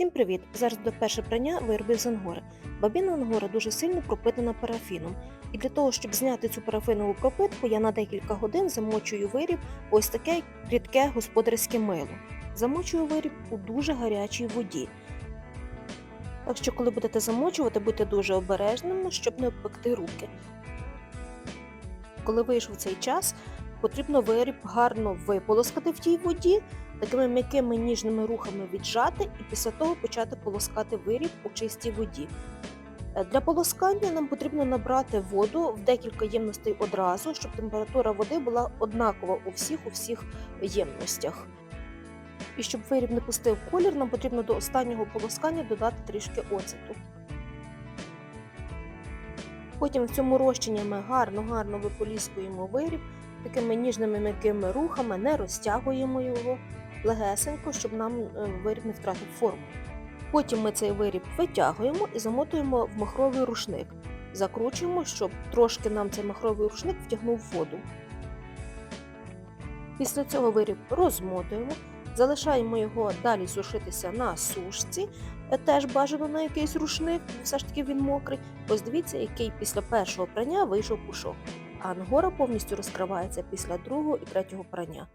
Всім привіт! Зараз до перше прання виробів з ангори. Бабіна ангора дуже сильно пропитана парафіном. І для того, щоб зняти цю парафінову пропитку, я на декілька годин замочую виріб ось таке рідке господарське мило. Замочую виріб у дуже гарячій воді. Так що, коли будете замочувати, будьте дуже обережними, щоб не обпекти руки. Коли вийшов цей час, потрібно виріб гарно виполоскати в тій воді, такими м'якими ніжними рухами віджати і після того почати полоскати виріб у чистій воді. Е, Для полоскання нам потрібно набрати воду в декілька ємностей одразу, щоб температура води була однакова у всіх у всіх ємностях. І щоб виріб не пустив колір, нам потрібно до останнього полоскання додати трішки оцету. Потім в цьому розчині ми гарно-гарно виполіскуємо виріб, такими ніжними м'якими рухами, не розтягуємо його легесенько, щоб нам е, виріб не втратив форму. Потім ми цей виріб витягуємо і замотуємо в махровий рушник. Закручуємо, щоб трошки нам цей махровий рушник втягнув воду. Після цього виріб розмотуємо, залишаємо його далі сушитися на сушці, е, теж бажано на якийсь рушник, все ж таки він мокрий. Ось дивіться, який після першого прання вийшов пушок. А ангора повністю розкривається після другого і третього прання.